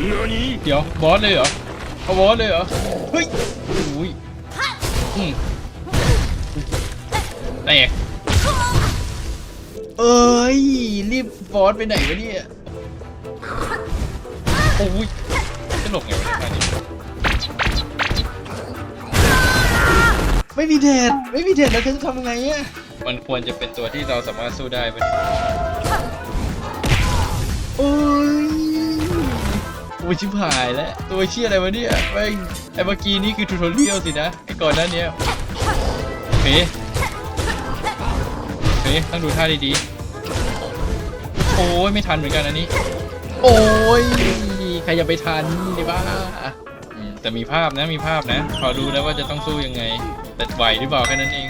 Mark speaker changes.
Speaker 1: 何
Speaker 2: เดี๋ยวบอสเลยเหรอเอาบอสเลยเหรอเฮ้ยอุ้ยอืมแตกเอ้ยรีบบอสไปไหนวะเนี่ยโอ้ยจะหลบไงวะเนี่ยไม่มีเด็ดไม่มีเด็ดแล้วฉันจะทำยังไงอะมันควรจะเป็นตัวที่เราสามารถสู้ได้มัน อ้ชิบหายแล้ว ตัวเชี่ยอะไรวะเนี่ยไอ้เมื่อกี้นี่คือทูทอเรียลสินะ ไอ้ก่อนหน้าเนี้ยเฟ้เฟ้ต้องดูท่าดีๆ โอ้ยไม่ทันเหมือนกันอันนี้ โอ้ยใครจะไปทันดิบ้าอืมแต่มีภาพนะมีภาพนะ พอรู้แล้วว่าจะต้องสู้ยังไง แต่ไหวหรือเปล่าแค่นั้นเอง